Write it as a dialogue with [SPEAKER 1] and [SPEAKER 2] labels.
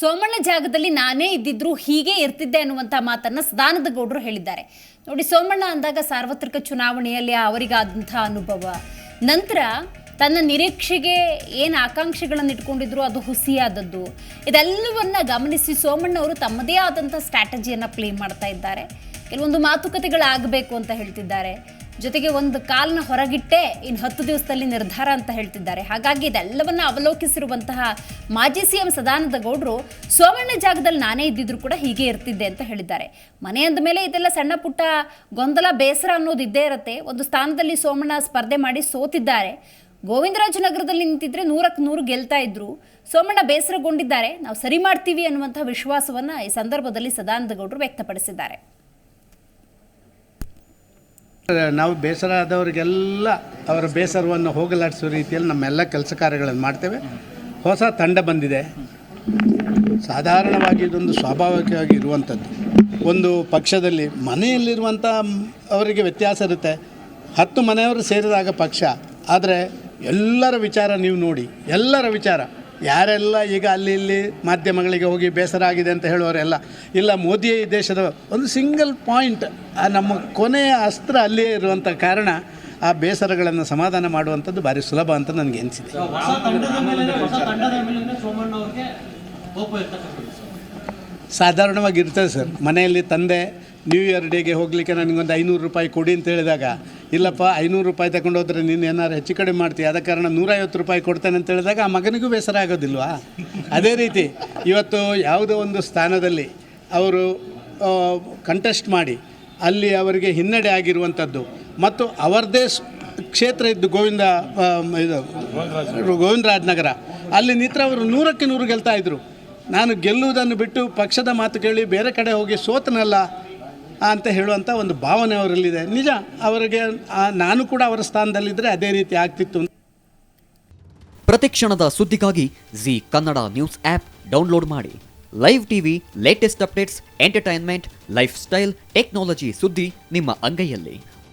[SPEAKER 1] ಸೋಮಣ್ಣ ಜಾಗದಲ್ಲಿ ನಾನೇ ಇದ್ದಿದ್ರು ಹೀಗೆ ಇರ್ತಿದ್ದೆ ಅನ್ನುವಂಥ ಮಾತನ್ನ ಸದಾನಂದ ಗೌಡರು ಹೇಳಿದ್ದಾರೆ. ನೋಡಿ, ಸೋಮಣ್ಣ ಅಂದಾಗ ಸಾರ್ವತ್ರಿಕ ಚುನಾವಣೆಯಲ್ಲಿ ಅವರಿಗಾದಂಥ ಅನುಭವ. ನಂತರ ತನ್ನ ನಿರೀಕ್ಷೆಗೆ ಏನು ಆಕಾಂಕ್ಷೆಗಳನ್ನು ಇಟ್ಕೊಂಡಿದ್ರು ಅದು ಹುಸಿಯಾದದ್ದು. ಇದೆಲ್ಲವನ್ನ ಗಮನಿಸಿ ಸೋಮಣ್ಣ ಅವರು ತಮ್ಮದೇ ಆದಂಥ ಸ್ಟ್ರಾಟಜಿಯನ್ನು ಪ್ಲೇ ಮಾಡ್ತಾ ಇದ್ದಾರೆ. ಕೆಲವೊಂದು ಮಾತುಕತೆಗಳಾಗಬೇಕು ಅಂತ ಹೇಳ್ತಿದ್ದಾರೆ. ಜೊತೆಗೆ ಒಂದು ಕಾಲನ್ನ ಹೊರಗಿಟ್ಟೆ ಇನ್ನು ಹತ್ತು ದಿವಸದಲ್ಲಿ ನಿರ್ಧಾರ ಅಂತ ಹೇಳ್ತಿದ್ದಾರೆ. ಹಾಗಾಗಿ ಇದೆಲ್ಲವನ್ನ ಅವಲೋಕಿಸಿರುವಂತಹ ಮಾಜಿ ಸಿ ಎಂ ಸದಾನಂದ ಗೌಡರು ಸೋಮಣ್ಣ ಜಾಗದಲ್ಲಿ ನಾನೇ ಇದ್ದಿದ್ರು ಕೂಡ ಹೀಗೆ ಇರ್ತಿದ್ದೆ ಅಂತ ಹೇಳಿದ್ದಾರೆ. ಮನೆ ಅಂದ ಮೇಲೆ ಇದೆಲ್ಲ ಸಣ್ಣ ಪುಟ್ಟ ಗೊಂದಲ, ಬೇಸರ ಅನ್ನೋದು ಇದ್ದೇ ಇರುತ್ತೆ. ಒಂದು ಸ್ಥಾನದಲ್ಲಿ ಸೋಮಣ್ಣ ಸ್ಪರ್ಧೆ ಮಾಡಿ ಸೋತಿದ್ದಾರೆ. ಗೋವಿಂದರಾಜನಗರದಲ್ಲಿ ನಿಂತಿದ್ರೆ ನೂರಕ್ಕೆ ನೂರು ಗೆಲ್ತಾ ಇದ್ರು. ಸೋಮಣ್ಣ ಬೇಸರಗೊಂಡಿದ್ದಾರೆ. ನಾವು ಸರಿ ಮಾಡ್ತೀವಿ ಅನ್ನುವಂತಹ ವಿಶ್ವಾಸವನ್ನ ಈ ಸಂದರ್ಭದಲ್ಲಿ ಸದಾನಂದ ಗೌಡರು ವ್ಯಕ್ತಪಡಿಸಿದ್ದಾರೆ.
[SPEAKER 2] ನಾವು ಬೇಸರ ಆದವರಿಗೆಲ್ಲ ಅವರ ಬೇಸರವನ್ನು ಹೋಗಲಾಡಿಸೋ ರೀತಿಯಲ್ಲಿ ನಮ್ಮೆಲ್ಲ ಕೆಲಸ ಕಾರ್ಯಗಳನ್ನು ಮಾಡ್ತೇವೆ. ಹೊಸ ತಂಡ ಬಂದಿದೆ. ಸಾಧಾರಣವಾಗಿ ಇದೊಂದು ಸ್ವಾಭಾವಿಕವಾಗಿ ಇರುವಂಥದ್ದು. ಒಂದು ಪಕ್ಷದಲ್ಲಿ ಮನೆಯಲ್ಲಿರುವಂಥ ಅವರಿಗೆ ವ್ಯತ್ಯಾಸ ಇರುತ್ತೆ. ಹತ್ತು ಮನೆಯವರು ಸೇರಿದಾಗ ಪಕ್ಷ. ಆದರೆ ಎಲ್ಲರ ವಿಚಾರ ನೀವು ನೋಡಿ. ಎಲ್ಲರ ವಿಚಾರ. ಯಾರೆಲ್ಲ ಈಗ ಅಲ್ಲಿ ಇಲ್ಲಿ ಮಾಧ್ಯಮಗಳಿಗೆ ಹೋಗಿ ಬೇಸರ ಆಗಿದೆ ಅಂತ ಹೇಳುವವರೆಲ್ಲ, ಇಲ್ಲ ಮೋದಿ ದೇಶದ ಒಂದು ಸಿಂಗಲ್ ಪಾಯಿಂಟ್ ಆ ನಮ್ಮ ಕೊನೆಯ ಅಸ್ತ್ರ ಅಲ್ಲಿಯೇ ಇರುವಂಥ ಕಾರಣ ಆ ಬೇಸರಗಳನ್ನು ಸಮಾಧಾನ ಮಾಡುವಂಥದ್ದು ಭಾರಿ ಸುಲಭ ಅಂತ ನನಗೆ ಅನಿಸಿದೆ
[SPEAKER 3] ಇರ್ತಕ್ಕಂಥದ್ದು ಸರ್.
[SPEAKER 2] ಮನೆಯಲ್ಲಿ ತಂದೆ ನ್ಯೂ ಇಯರ್ ಡೇಗೆ ಹೋಗಲಿಕ್ಕೆ ನನಗೊಂದು ಐನೂರು ರೂಪಾಯಿ ಕೊಡಿ ಅಂತ ಹೇಳಿದಾಗ, ಇಲ್ಲಪ್ಪ, ಐನೂರು ರೂಪಾಯಿ ತಗೊಂಡು ಹೋದ್ರೆ ನೀನು ಏನಾರು ಹೆಚ್ಚು ಕಡಿಮೆ ಮಾಡ್ತೀಯ, ಆದ ಕಾರಣ ನೂರೈವತ್ತು ರೂಪಾಯಿ ಕೊಡ್ತೇನೆ ಅಂತ ಹೇಳಿದಾಗ ಆ ಮಗನಿಗೂ ಬೇಸರ ಆಗೋದಿಲ್ವಾ? ಅದೇ ರೀತಿ ಇವತ್ತು ಯಾವುದೋ ಒಂದು ಸ್ಥಾನದಲ್ಲಿ ಅವರು ಕಂಟೆಸ್ಟ್ ಮಾಡಿ ಅಲ್ಲಿ ಅವರಿಗೆ ಹಿನ್ನಡೆ ಆಗಿರುವಂಥದ್ದು. ಮತ್ತು ಅವರದೇ ಕ್ಷೇತ್ರ ಇದ್ದು ಗೋವಿಂದ ಇದು, ಗೋವಿಂದರಾಜ್ ನಗರ. ಅಲ್ಲಿ ನಿತ್ರ ಅವರು ನೂರಕ್ಕೆ ನೂರು ಗೆಲ್ತಾ ಇದ್ರು. ನಾನು ಗೆಲ್ಲುವುದನ್ನು ಬಿಟ್ಟು ಪಕ್ಷದ ಮಾತು ಕೇಳಿ ಬೇರೆ ಕಡೆ ಹೋಗಿ ಸೋತನಲ್ಲ ಅಂತ ಹೇಳುವಂಥ ಒಂದು ಭಾವನೆ ಅವರಲ್ಲಿದೆ. ನಿಜ, ಅವರಿಗೆ ನಾನು ಕೂಡ ಅವರ ಸ್ಥಾನದಲ್ಲಿದ್ದರೆ ಅದೇ ರೀತಿ ಆಗ್ತಿತ್ತು ಪ್ರತಿ
[SPEAKER 4] ಕ್ಷಣದ ಸುದ್ದಿಗಾಗಿ Zee Kannada news app download ಮಾಡಿ. Live TV latest updates entertainment lifestyle technology ಸುದ್ದಿ ನಿಮ್ಮ ಅಂಗೈಯಲ್ಲಿ.